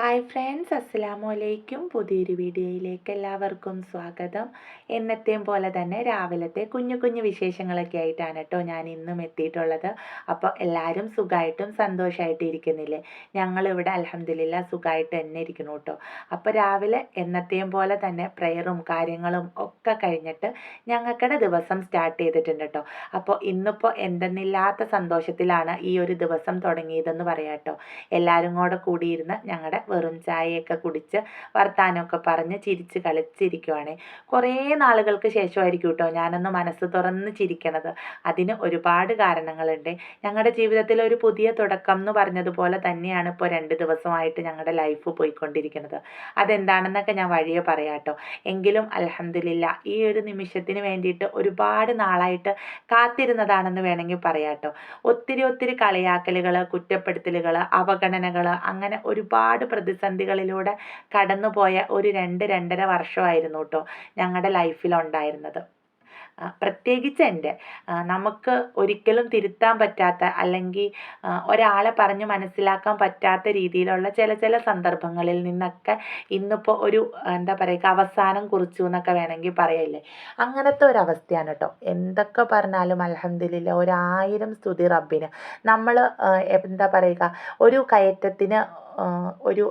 Hi friends അസ്സലാമു അലൈക്കും പുതിയൊരു വീഡിയോയിലേക്ക് എല്ലാവർക്കും സ്വാഗതം. എന്നത്തെയും പോലെ തന്നെ രാവിലത്തെ കുഞ്ഞു കുഞ്ഞു വിശേഷങ്ങളൊക്കെ ആയിട്ടാണ് കേട്ടോ ഞാൻ ഇന്നും എത്തിയിട്ടുള്ളത്. അപ്പോൾ എല്ലാവരും സുഖമായിട്ടും സന്തോഷമായിട്ടും ഇരിക്കുന്നില്ലേ? ഞങ്ങളിവിടെ അലഹമില്ല സുഖമായിട്ട് തന്നെ ഇരിക്കുന്നു കേട്ടോ. അപ്പോൾ രാവിലെ എന്നത്തെയും പോലെ തന്നെ പ്രെയറും കാര്യങ്ങളും ഒക്കെ കഴിഞ്ഞിട്ട് ഞങ്ങൾക്കടെ ദിവസം സ്റ്റാർട്ട് ചെയ്തിട്ടുണ്ട് കേട്ടോ അപ്പോൾ ഇന്നിപ്പോൾ എന്തെന്നില്ലാത്ത സന്തോഷത്തിലാണ് ഈ ഒരു ദിവസം തുടങ്ങിയതെന്ന് പറയാം കേട്ടോ എല്ലാവരും കൂടെ കൂടിയിരുന്ന് ഞങ്ങളുടെ വെറും ചായയൊക്കെ കുടിച്ച് വർത്താനമൊക്കെ പറഞ്ഞ് ചിരിച്ച് കളിച്ചിരിക്കുവാണേ. കുറേ നാളുകൾക്ക് ശേഷമായിരിക്കും കേട്ടോ ഞാനൊന്ന് മനസ്സ് തുറന്ന് ചിരിക്കണത്. അതിന് ഒരുപാട് കാരണങ്ങളുണ്ട്. ഞങ്ങളുടെ ജീവിതത്തിൽ ഒരു പുതിയ തുടക്കം എന്ന് പറഞ്ഞതുപോലെ തന്നെയാണ് ഇപ്പോൾ രണ്ട് ദിവസമായിട്ട് ഞങ്ങളുടെ ലൈഫ് പോയിക്കൊണ്ടിരിക്കുന്നത് അതെന്താണെന്നൊക്കെ ഞാൻ വഴിയെ പറയാം കേട്ടോ എങ്കിലും അലഹമില്ല ഈ ഒരു നിമിഷത്തിന് വേണ്ടിയിട്ട് ഒരുപാട് നാളായിട്ട് കാത്തിരുന്നതാണെന്ന് വേണമെങ്കിൽ പറയാം ഒത്തിരി ഒത്തിരി കളിയാക്കലുകൾ കുറ്റപ്പെടുത്തലുകൾ അവഗണനകൾ അങ്ങനെ ഒരുപാട് പ്രതിസന്ധികളിലൂടെ കടന്നുപോയ ഒരു രണ്ട് രണ്ടര വർഷമായിരുന്നു കേട്ടോ ഞങ്ങളുടെ ലൈഫിലുണ്ടായിരുന്നത്. പ്രത്യേകിച്ച് എന്റെ. നമുക്ക് ഒരിക്കലും തിരുത്താൻ പറ്റാത്ത അല്ലെങ്കിൽ ഒരാളെ പറഞ്ഞ് മനസ്സിലാക്കാൻ പറ്റാത്ത രീതിയിലുള്ള ചില ചില സന്ദർഭങ്ങളിൽ നിന്നൊക്കെ ഇന്നിപ്പോൾ ഒരു എന്താ പറയുക അവസാനം കുറിച്ചു എന്നൊക്കെ വേണമെങ്കിൽ പറയല്ലേ? അങ്ങനത്തെ ഒരു അവസ്ഥയാണ് കേട്ടോ എന്തൊക്കെ പറഞ്ഞാലും അലഹമില്ല ഒരായിരം സ്തുതി റബ്ബിന്. നമ്മൾ എന്താ പറയുക ഒരു കയറ്റത്തിന് ഒരു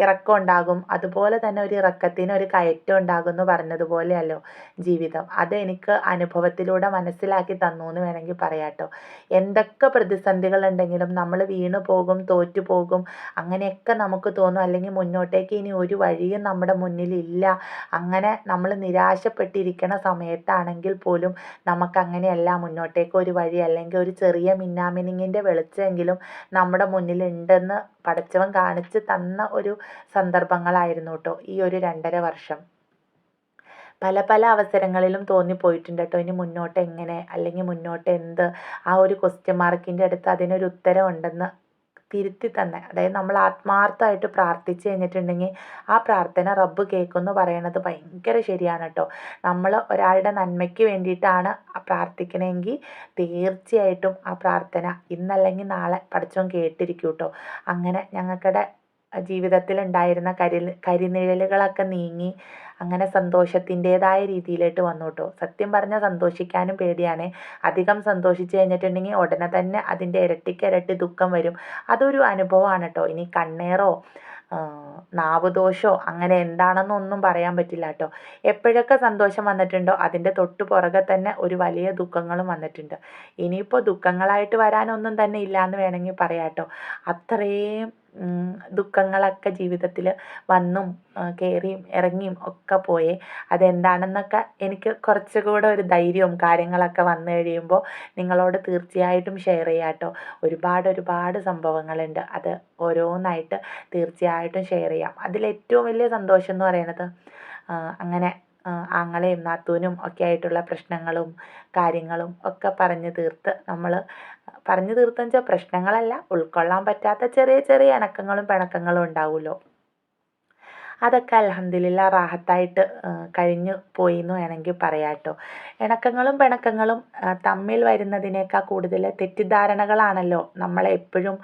ഇറക്കം ഉണ്ടാകും. അതുപോലെ തന്നെ ഒരു ഇറക്കത്തിന് ഒരു കയറ്റം ഉണ്ടാകും എന്ന് പറഞ്ഞതുപോലെയല്ലോ ജീവിതം. അത് എനിക്ക് അനുഭവത്തിലൂടെ മനസ്സിലാക്കി തന്നു എന്ന് വേണമെങ്കിൽ പറയാട്ടോ. എന്തൊക്കെ പ്രതിസന്ധികൾ ഉണ്ടെങ്കിലും നമ്മൾ വീണു പോകും തോറ്റു പോകും അങ്ങനെയൊക്കെ നമുക്ക് തോന്നും. അല്ലെങ്കിൽ മുന്നോട്ടേക്ക് ഇനി ഒരു വഴിയും നമ്മുടെ മുന്നിലില്ല അങ്ങനെ നമ്മൾ നിരാശപ്പെട്ടിരിക്കുന്ന സമയത്താണെങ്കിൽ പോലും നമുക്കങ്ങനെയല്ല മുന്നോട്ടേക്ക് ഒരു വഴി അല്ലെങ്കിൽ ഒരു ചെറിയ മിന്നാമിനിങ്ങിന്റെ വെളിച്ചമെങ്കിലും നമ്മുടെ മുന്നിലുണ്ടെന്ന് പടച്ചവൻ കാണിച്ച് തന്ന ഒരു സന്ദർഭങ്ങളായിരുന്നു കേട്ടോ ഈ ഒരു രണ്ടര വർഷം. പല പല അവസരങ്ങളിലും തോന്നിപ്പോയിട്ടുണ്ട് കേട്ടോ ഇനി മുന്നോട്ട് എങ്ങനെ അല്ലെങ്കിൽ മുന്നോട്ട് എന്ത് ആ ഒരു ക്വസ്റ്റ്യൻ മാർക്കിന്റെ അടുത്ത് അതിനൊരു ഉത്തരം ഉണ്ടെന്ന് തിരുത്തി തന്നെ. അതായത് നമ്മൾ ആത്മാർത്ഥമായിട്ട് പ്രാർത്ഥിച്ചു കഴിഞ്ഞിട്ടുണ്ടെങ്കിൽ ആ പ്രാർത്ഥന റബ്ബ് കേൾക്കുമെന്ന് പറയണത് ഭയങ്കര ശരിയാണ് കേട്ടോ നമ്മൾ ഒരാളുടെ നന്മയ്ക്ക് വേണ്ടിയിട്ടാണ് പ്രാർത്ഥിക്കണമെങ്കിൽ തീർച്ചയായിട്ടും ആ പ്രാർത്ഥന ഇന്നല്ലെങ്കിൽ നാളെ പഠിച്ചോൻ കേട്ടിരിക്കും കേട്ടോ അങ്ങനെ ഞങ്ങൾക്കിടെ ജീവിതത്തിലുണ്ടായിരുന്ന കരി കരിനിഴലുകളൊക്കെ നീങ്ങി അങ്ങനെ സന്തോഷത്തിന്റെതായ രീതിയിലോട്ട് വന്നു കേട്ടോ സത്യം പറഞ്ഞാൽ സന്തോഷിക്കാനും പേടിയാണ്. അധികം സന്തോഷിച്ച് കഴിഞ്ഞിട്ടുണ്ടെങ്കിൽ ഉടനെ തന്നെ അതിന്റെ ഇരട്ടിക്ക് ഇരട്ടി ദുഃഖം വരും. അതൊരു അനുഭവമാണ് കേട്ടോ ഇനി കണ്ണേറോ നാവുദോഷോ അങ്ങനെ എന്താണെന്നൊന്നും പറയാൻ പറ്റില്ല കേട്ടോ എപ്പോഴൊക്കെ സന്തോഷം വന്നിട്ടുണ്ടോ അതിന്റെ തൊട്ടു പുറകെ തന്നെ ഒരു വലിയ ദുഃഖങ്ങളും വന്നിട്ടുണ്ട്. ഇനിയിപ്പോൾ ദുഃഖങ്ങളായിട്ട് വരാനൊന്നും തന്നെ ഇല്ല എന്ന് വേണമെങ്കിൽ പറയാം കേട്ടോ അത്രയും ദുഃഖങ്ങളൊക്കെ ജീവിതത്തിൽ വന്നും കയറിയും ഇറങ്ങിയും ഒക്കെ പോയേ. അതെന്താണെന്നൊക്കെ എനിക്ക് കുറച്ചുകൂടെ ഒരു ധൈര്യവും കാര്യങ്ങളൊക്കെ വന്നു കഴിയുമ്പോൾ നിങ്ങളോട് തീർച്ചയായിട്ടും ഷെയർ ചെയ്യാം കേട്ടോ. ഒരുപാട് ഒരുപാട് സംഭവങ്ങളുണ്ട്. അത് ഓരോന്നായിട്ട് തീർച്ചയായിട്ടും ഷെയർ ചെയ്യാം. അതിലേറ്റവും വലിയ സന്തോഷം എന്ന് പറയുന്നത് അങ്ങനെ ആങ്ങളെയും നാത്തൂനും ഒക്കെ ആയിട്ടുള്ള പ്രശ്നങ്ങളും കാര്യങ്ങളും ഒക്കെ പറഞ്ഞു തീർത്ത് നമ്മൾ പറഞ്ഞു തീർത്തെന്ന് വെച്ചാൽ പ്രശ്നങ്ങളല്ല ഉൾക്കൊള്ളാൻ പറ്റാത്ത ചെറിയ ചെറിയ ഇണക്കങ്ങളും പിണക്കങ്ങളും ഉണ്ടാവുമല്ലോ. അതൊക്കെ അലഹമ്മദില്ല റാഹത്തായിട്ട് കഴിഞ്ഞു പോയി എന്ന് വേണമെങ്കിൽ പറയാം കേട്ടോ ഇണക്കങ്ങളും പിണക്കങ്ങളും തമ്മിൽ വരുന്നതിനേക്കാൾ കൂടുതൽ തെറ്റിദ്ധാരണകളാണല്ലോ നമ്മളെ എപ്പോഴും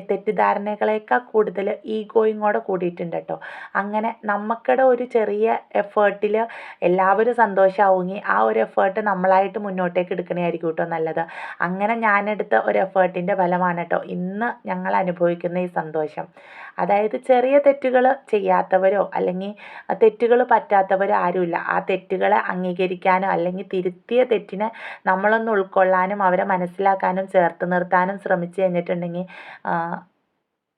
തെറ്റിദ്ധാരണകളേക്കാൾ കൂടുതൽ ഈഗോയും കൂടെ കൂടിയിട്ടുണ്ട് കേട്ടോ. അങ്ങനെ നമുക്കിടെ ഒരു ചെറിയ എഫേർട്ടിൽ എല്ലാവരും സന്തോഷമാവുമെങ്കിൽ ആ ഒരു എഫേർട്ട് നമ്മളായിട്ട് മുന്നോട്ടേക്ക് എടുക്കണമായിരിക്കും കേട്ടോ നല്ലത്. അങ്ങനെ ഞാനെടുത്ത ഒരു എഫേർട്ടിന്റെ ഫലമാണ് കേട്ടോ ഇന്ന് ഞങ്ങൾ അനുഭവിക്കുന്ന ഈ സന്തോഷം. അതായത് ചെറിയ തെറ്റുകൾ ചെയ്യാത്തവരോ അല്ലെങ്കിൽ തെറ്റുകൾ പറ്റാത്തവരോ ആരുമില്ല. ആ തെറ്റുകളെ അംഗീകരിക്കാനോ അല്ലെങ്കിൽ തിരുത്തിയ തെറ്റിനെ നമ്മളൊന്ന് ഉൾക്കൊള്ളാനും അവരെ മനസ്സിലാക്കാനും ചേർത്ത് നിർത്താനും ശ്രമിച്ചു കഴിഞ്ഞിട്ടുണ്ടെങ്കിൽ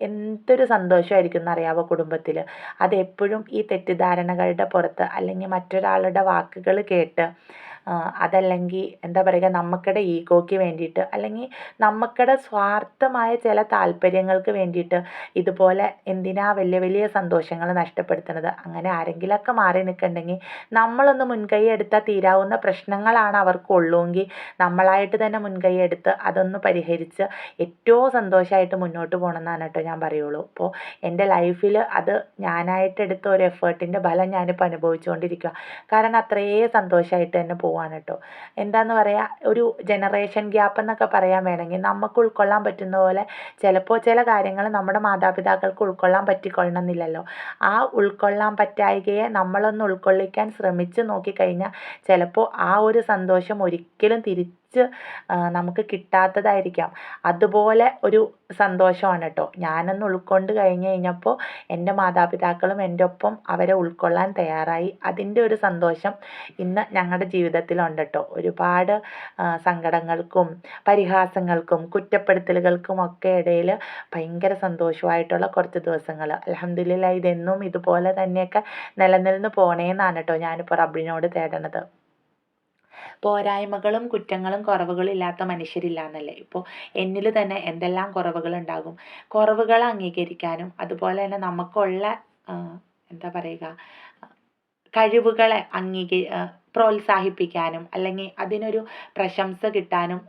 എന്തൊരു സന്തോഷമായിരിക്കും എന്നറിയാവോ കുടുംബത്തിൽ. അതെപ്പോഴും ഈ തെറ്റിദ്ധാരണകളുടെ പുറത്ത് അല്ലെങ്കിൽ മറ്റൊരാളുടെ വാക്കുകൾ കേട്ട് അതല്ലെങ്കിൽ എന്താ പറയുക നമുക്കിടെ ഈഗോയ്ക്ക് വേണ്ടിയിട്ട് അല്ലെങ്കിൽ നമ്മക്കടെ സ്വാർത്ഥമായ ചില താല്പര്യങ്ങൾക്ക് വേണ്ടിയിട്ട് ഇതുപോലെ എന്തിനാ വലിയ വലിയ സന്തോഷങ്ങൾ നഷ്ടപ്പെടുത്തുന്നത്? അങ്ങനെ ആരെങ്കിലുമൊക്കെ മാറി നിൽക്കണ്ടെങ്കിൽ നമ്മളൊന്ന് മുൻകൈ എടുത്താൽ തീരാവുന്ന പ്രശ്നങ്ങളാണ് അവർക്കുള്ളൂവെങ്കിൽ നമ്മളായിട്ട് തന്നെ മുൻകൈ എടുത്ത് അതൊന്ന് പരിഹരിച്ച് ഏറ്റവും സന്തോഷമായിട്ട് മുന്നോട്ട് പോകണമെന്നാണ് കേട്ടോ ഞാൻ പറയുള്ളൂ. അപ്പോൾ എന്റെ ലൈഫിൽ അത് ഞാനായിട്ട് എടുത്ത ഒരു എഫേർട്ടിന്റെ ഫലം ഞാനിപ്പോൾ അനുഭവിച്ചുകൊണ്ടിരിക്കുക കാരണം അത്രയേ സന്തോഷമായിട്ട് തന്നെ പോകും പോവാണ് കേട്ടോ എന്താന്ന് പറയുക ഒരു ജനറേഷൻ ഗ്യാപ്പ് എന്നൊക്കെ പറയാൻ വേണമെങ്കിൽ നമുക്ക് ഉൾക്കൊള്ളാൻ പറ്റുന്ന പോലെ ചിലപ്പോൾ ചില കാര്യങ്ങൾ നമ്മുടെ മാതാപിതാക്കൾക്ക് ഉൾക്കൊള്ളാൻ പറ്റിക്കൊള്ളണമെന്നില്ലല്ലോ. ആ ഉൾക്കൊള്ളാൻ പറ്റായികയെ നമ്മളൊന്ന് ഉൾക്കൊള്ളിക്കാൻ ശ്രമിച്ച് നോക്കിക്കഴിഞ്ഞാൽ ചിലപ്പോൾ ആ ഒരു സന്തോഷം ഒരിക്കലും തിരിച്ച് നമുക്ക് കിട്ടാത്തതായിരിക്കാം. അതുപോലെ ഒരു സന്തോഷമാണ് കേട്ടോ. ഞാനൊന്ന് ഉൾക്കൊണ്ട് കഴിഞ്ഞ് കഴിഞ്ഞപ്പോൾ എന്റെ മാതാപിതാക്കളും എന്റെ ഒപ്പം അവരെ ഉൾക്കൊള്ളാൻ തയ്യാറായി. അതിന്റെ ഒരു സന്തോഷം ഇന്ന് ഞങ്ങളുടെ ജീവിതത്തിലുണ്ട് കേട്ടോ. ഒരുപാട് സങ്കടങ്ങൾക്കും പരിഹാസങ്ങൾക്കും കുറ്റപ്പെടുത്തലുകൾക്കും ഒക്കെ ഇടയിൽ ഭയങ്കര സന്തോഷമായിട്ടുള്ള കുറച്ച് ദിവസങ്ങൾ അലഹമില്ല ഇതെന്നും ഇതുപോലെ തന്നെയൊക്കെ നിലനിന്ന് പോണേന്നാണ് കേട്ടോ ഞാനിപ്പോൾ റബ്ബിനോട് തേടണത്. പോരായ്മകളും കുറ്റങ്ങളും കുറവുകളും ഇല്ലാത്ത മനുഷ്യരില്ല എന്നല്ലേ ഇപ്പോൾ എന്നിൽ തന്നെ എന്തെല്ലാം കുറവുകളുണ്ടാകും കുറവുകൾ അംഗീകരിക്കാനും അതുപോലെ തന്നെ നമുക്കുള്ള എന്താ പറയുക കഴിവുകളെ അംഗീകരി പ്രോത്സാഹിപ്പിക്കാനും അല്ലെങ്കിൽ അതിനൊരു പ്രശംസ കിട്ടാനും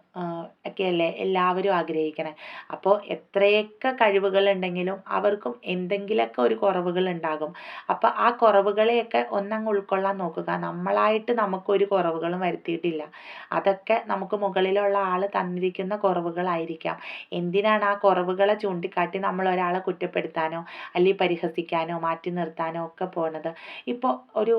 ഒക്കെയല്ലേ എല്ലാവരും ആഗ്രഹിക്കണേ. അപ്പോൾ എത്രയൊക്കെ കഴിവുകളുണ്ടെങ്കിലും അവർക്കും എന്തെങ്കിലുമൊക്കെ ഒരു കുറവുകൾ ഉണ്ടാകും അപ്പോൾ ആ കുറവുകളെയൊക്കെ ഒന്നങ്ങ് ഉൾക്കൊള്ളാൻ നോക്കുക. നമ്മളായിട്ട് നമുക്കൊരു കുറവുകളും വരുത്തിയിട്ടില്ല. അതൊക്കെ നമുക്ക് മുകളിലുള്ള ആൾ തന്നിരിക്കുന്ന കുറവുകളായിരിക്കാം. എന്തിനാണ് ആ കുറവുകളെ ചൂണ്ടിക്കാട്ടി നമ്മൾ ഒരാളെ കുറ്റപ്പെടുത്താനോ അല്ലെങ്കിൽ പരിഹസിക്കാനോ മാറ്റി നിർത്താനോ ഒക്കെ പോണത്? ഇപ്പോൾ ഒരു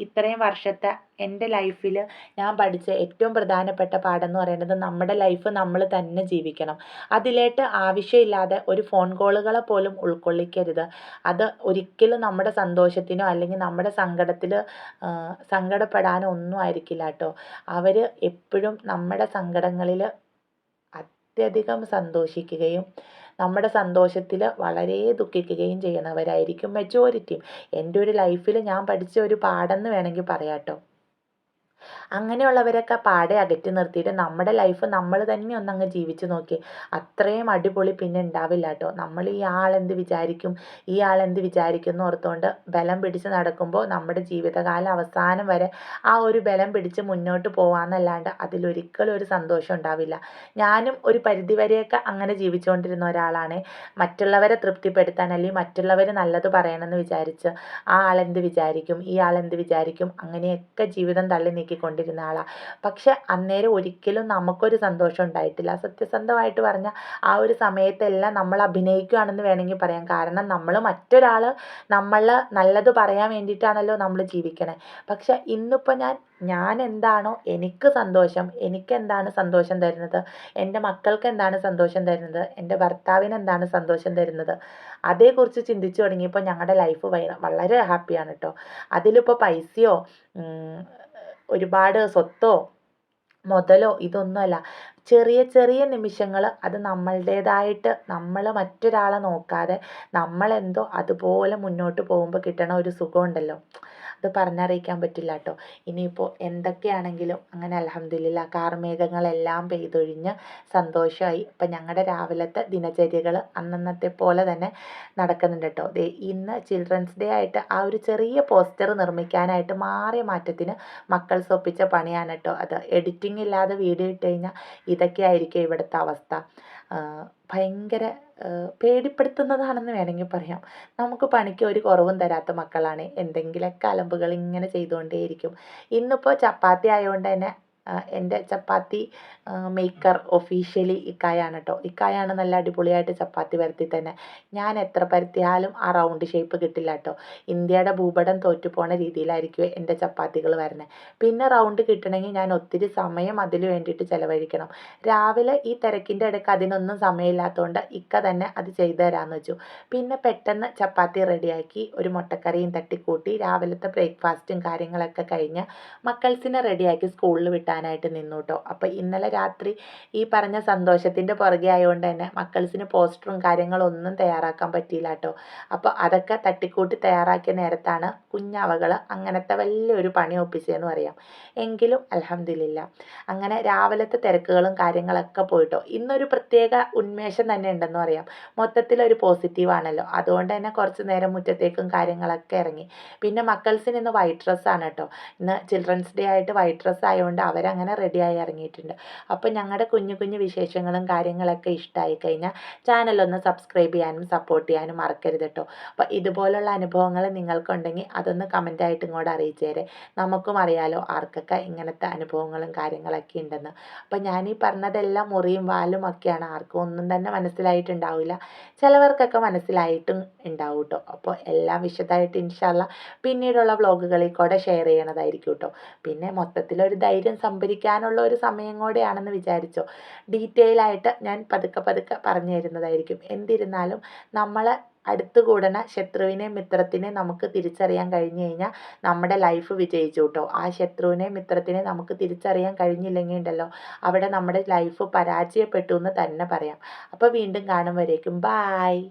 ഇത്രയും വർഷത്തെ എന്റെ ലൈഫിൽ ഞാൻ പഠിച്ച ഏറ്റവും പ്രധാനപ്പെട്ട പാഠം എന്ന് പറയുന്നത് നമ്മുടെ ലൈഫ് നമ്മൾ തന്നെ ജീവിക്കണം. അതിലേട്ട് ആവശ്യമില്ലാതെ ഒരു ഫോൺ കോളുകളെ പോലും ഉൾക്കൊള്ളിക്കരുത്. അത് ഒരിക്കലും നമ്മുടെ സന്തോഷത്തിനോ അല്ലെങ്കിൽ നമ്മുടെ സങ്കടത്തിൽ സങ്കടപ്പെടാനോ ഒന്നും ആയിരിക്കില്ല കേട്ടോ. അവർ എപ്പോഴും നമ്മുടെ സങ്കടങ്ങളിൽ അത്യധികം സന്തോഷിക്കുകയും നമ്മുടെ സന്തോഷത്തിൽ വളരെ ദുഃഖിക്കുകയും ചെയ്യുന്നവരായിരിക്കും മെജോറിറ്റിയും എന്റെ ഒരു ലൈഫിൽ ഞാൻ പഠിച്ച ഒരു പാഠം എന്ന് വേണമെങ്കിൽ പറയാം കേട്ടോ. അങ്ങനെയുള്ളവരൊക്കെ പാടെ അകറ്റി നിർത്തിയിട്ട് നമ്മുടെ ലൈഫ് നമ്മൾ തന്നെ ഒന്നങ്ങ് ജീവിച്ചു നോക്കി. അത്രയും അടിപൊളി പിന്നെ ഉണ്ടാവില്ല കേട്ടോ. നമ്മൾ ഈ ആളെന്ത് വിചാരിക്കും? ഈ ആളെന്ത് വിചാരിക്കും എന്ന് ഓർത്തുകൊണ്ട് ബലം പിടിച്ച് നടക്കുമ്പോൾ നമ്മുടെ ജീവിതകാലം അവസാനം വരെ ആ ഒരു ബലം പിടിച്ച് മുന്നോട്ട് പോകാമെന്നല്ലാണ്ട് അതിലൊരിക്കലും ഒരു സന്തോഷം ഉണ്ടാവില്ല. ഞാനും ഒരു പരിധിവരെയൊക്കെ അങ്ങനെ ജീവിച്ചുകൊണ്ടിരുന്ന ഒരാളാണ്. മറ്റുള്ളവരെ തൃപ്തിപ്പെടുത്താൻ അല്ലെങ്കിൽ മറ്റുള്ളവർ നല്ലത് പറയണമെന്ന് വിചാരിച്ച് ആ ആളെന്ത് വിചാരിക്കും? ഈ ആളെന്ത് വിചാരിക്കും? അങ്ങനെയൊക്കെ ജീവിതം തള്ളി നീക്കിക്കൊണ്ടിരുന്ന ആളാണ് പക്ഷെ അന്നേരം ഒരിക്കലും നമുക്കൊരു സന്തോഷം ഉണ്ടായിട്ടില്ല. സത്യസന്ധമായിട്ട് പറഞ്ഞ ആ ഒരു സമയത്തെല്ലാം നമ്മൾ അഭിനയിക്കുകയാണെന്ന് വേണമെങ്കിൽ പറയാം. കാരണം നമ്മൾ മറ്റൊരാൾ നമ്മൾ നല്ലത് പറയാൻ വേണ്ടിയിട്ടാണല്ലോ നമ്മൾ ജീവിക്കണേ. പക്ഷെ ഇന്നിപ്പോൾ ഞാൻ ഞാൻ എന്താണോ എനിക്ക് സന്തോഷം എനിക്ക് എന്താണ് സന്തോഷം തരുന്നത്? എന്റെ മക്കൾക്ക് എന്താണ് സന്തോഷം തരുന്നത്? എന്റെ ഭർത്താവിന് എന്താണ് സന്തോഷം തരുന്നത്? അതേക്കുറിച്ച് ചിന്തിച്ചു തുടങ്ങിയപ്പോൾ ഞങ്ങളുടെ ലൈഫ് വളരെ ഹാപ്പിയാണ് കേട്ടോ അതിലിപ്പോൾ പൈസയോ ഒരുപാട് സ്വത്തോ മുതലോ ഇതൊന്നുമല്ല. ചെറിയ ചെറിയ നിമിഷങ്ങൾ അത് നമ്മളുടേതായിട്ട് നമ്മൾ മറ്റൊരാളെ നോക്കാതെ നമ്മളെന്തോ അതുപോലെ മുന്നോട്ട് പോകുമ്പോൾ കിട്ടണ ഒരു സുഖമുണ്ടല്ലോ. അത് പറഞ്ഞറിയിക്കാൻ പറ്റില്ല കേട്ടോ ഇനിയിപ്പോൾ എന്തൊക്കെയാണെങ്കിലും അങ്ങനെ അലഹമ്മദില്ല കാർമേഘങ്ങളെല്ലാം പെയ്തൊഴിഞ്ഞ് സന്തോഷമായി ഇപ്പം ഞങ്ങളുടെ രാവിലത്തെ ദിനചര്യകൾ അന്നന്നത്തെ പോലെ തന്നെ നടക്കുന്നുണ്ട് കേട്ടോ ഇന്ന് ചിൽഡ്രൻസ് ഡേ ആയിട്ട് ആ ഒരു ചെറിയ പോസ്റ്റർ നിർമ്മിക്കാനായിട്ട് മാറിയ മാറ്റത്തിന് മക്കൾ സൊപ്പിച്ച പണിയാണ് കേട്ടോ അത് എഡിറ്റിംഗ് ഇല്ലാതെ വീഡിയോ ഇട്ട് കഴിഞ്ഞാൽ ഇതൊക്കെ ആയിരിക്കും ഇവിടുത്തെ അവസ്ഥ. ഭയങ്കര പേടിപ്പെടുത്തുന്നതാണെന്ന് വേണമെങ്കിൽ പറയാം. നമുക്ക് പണിക്ക് ഒരു കുറവും തരാത്ത മക്കളാണ്. എന്തെങ്കിലുമൊക്കെ അലമ്പുകൾ ഇങ്ങനെ ചെയ്തുകൊണ്ടേയിരിക്കും. ഇന്നിപ്പോൾ ചപ്പാത്തി ആയതുകൊണ്ട് തന്നെ എന്റെ ചപ്പാത്തി മേക്കർ ഒഫീഷ്യലി ഇക്കായാണ് കേട്ടോ ഇക്കായാണ് നല്ല അടിപൊളിയായിട്ട് ചപ്പാത്തി പരത്തി തന്നെ. ഞാൻ എത്ര പരത്തിയാലും ആ റൗണ്ട് ഷേപ്പ് കിട്ടില്ല കേട്ടോ ഇന്ത്യയുടെ ഭൂപടം തോറ്റുപോണ രീതിയിലായിരിക്കും എന്റെ ചപ്പാത്തികൾ വരുന്നത് പിന്നെ റൗണ്ട് കിട്ടണമെങ്കിൽ ഞാൻ ഒത്തിരി സമയം അതിന് വേണ്ടിയിട്ട് ചിലവഴിക്കണം. രാവിലെ ഈ തിരക്കിന്റെ ഇടയ്ക്ക് അതിനൊന്നും സമയമില്ലാത്തതുകൊണ്ട് ഇക്ക തന്നെ അത് ചെയ്തു തരാമെന്ന് വെച്ചു. പിന്നെ പെട്ടെന്ന് ചപ്പാത്തി റെഡിയാക്കി ഒരു മുട്ടക്കറിയും തട്ടിക്കൂട്ടി രാവിലത്തെ ബ്രേക്ക്ഫാസ്റ്റും കാര്യങ്ങളൊക്കെ കഴിഞ്ഞ് മക്കൾസിനെ റെഡിയാക്കി സ്കൂളിൽ വിട്ടാനായിട്ട് നിന്നു കേട്ടോ അപ്പോൾ ഇന്നലെ രാത്രി ഈ പറഞ്ഞ സന്തോഷത്തിന്റെ പുറകെ ആയതുകൊണ്ട് തന്നെ മക്കൾസിന് പോസ്റ്ററും കാര്യങ്ങളൊന്നും തയ്യാറാക്കാൻ പറ്റിയില്ല കേട്ടോ അപ്പോൾ അതൊക്കെ തട്ടിക്കൂട്ടി തയ്യാറാക്കിയ നേരത്താണ് കുഞ്ഞവകൾ അങ്ങനത്തെ വലിയൊരു പണി ഒപ്പിച്ചതെന്ന് പറയാം. എങ്കിലും അലഹമില്ല അങ്ങനെ രാവിലത്തെ തിരക്കുകളും കാര്യങ്ങളൊക്കെ പോയിട്ടോ. ഇന്നൊരു പ്രത്യേക ഉന്മേഷം തന്നെ ഉണ്ടെന്ന് പറയാം. മൊത്തത്തിലൊരു പോസിറ്റീവ് ആണല്ലോ അതുകൊണ്ട് തന്നെ കുറച്ച് നേരം മുറ്റത്തേക്കും കാര്യങ്ങളൊക്കെ ഇറങ്ങി. പിന്നെ മക്കൾസിന് ഇന്ന് വൈറ്റ് ഡ്രസ്സാണ് കേട്ടോ. ഇന്ന് ചിൽഡ്രൻസ് ഡേ ആയിട്ട് വൈറ്റ് ഡ്രസ്സ് ആയതുകൊണ്ട് അവർ അവരങ്ങനെ റെഡിയായി ഇറങ്ങിയിട്ടുണ്ട്. അപ്പോൾ ഞങ്ങളുടെ കുഞ്ഞു കുഞ്ഞു വിശേഷങ്ങളും കാര്യങ്ങളൊക്കെ ഇഷ്ടമായി കഴിഞ്ഞാൽ ചാനലൊന്ന് സബ്സ്ക്രൈബ് ചെയ്യാനും സപ്പോർട്ട് ചെയ്യാനും മറക്കരുത് കേട്ടോ അപ്പോൾ ഇതുപോലുള്ള അനുഭവങ്ങൾ നിങ്ങൾക്കുണ്ടെങ്കിൽ അതൊന്ന് ആയിട്ട് ഇങ്ങോട്ട് അറിയിച്ചേരെ. നമുക്കും അറിയാലോ ആർക്കൊക്കെ ഇങ്ങനത്തെ അനുഭവങ്ങളും കാര്യങ്ങളൊക്കെ ഉണ്ടെന്ന്. അപ്പോൾ ഞാൻ ഈ പറഞ്ഞതെല്ലാം മുറിയും വാലും ഒക്കെയാണ്. ആർക്കും ഒന്നും തന്നെ മനസ്സിലായിട്ടുണ്ടാവില്ല ചിലവർക്കൊക്കെ മനസ്സിലായിട്ടും ഉണ്ടാവും കേട്ടോ അപ്പോൾ എല്ലാം വിശദമായിട്ട് ഇൻഷാല്ല പിന്നീടുള്ള വ്ളോഗുകളിൽ കൂടെ ഷെയർ ചെയ്യണതായിരിക്കും കേട്ടോ പിന്നെ മൊത്തത്തിലൊരു ധൈര്യം സംഭരിക്കാനുള്ള ഒരു സമയം കൂടെയാണെന്ന് വിചാരിച്ചോ? ഡീറ്റെയിൽ ആയിട്ട് ഞാൻ പതുക്കെ പതുക്കെ പറഞ്ഞു തരുന്നതായിരിക്കും. എന്നിരുന്നാലും നമ്മൾ അടുത്ത് കൂടണ മിത്രത്തിനെ നമുക്ക് തിരിച്ചറിയാൻ കഴിഞ്ഞു കഴിഞ്ഞാൽ നമ്മുടെ ലൈഫ് വിജയിച്ചു കേട്ടോ ആ ശത്രുവിനെ മിത്രത്തിനെ നമുക്ക് തിരിച്ചറിയാൻ കഴിഞ്ഞില്ലെങ്കിൽ ഉണ്ടല്ലോ അവിടെ നമ്മുടെ ലൈഫ് പരാജയപ്പെട്ടു എന്ന് തന്നെ പറയാം. അപ്പോൾ വീണ്ടും കാണും വരേക്കും. ബായ്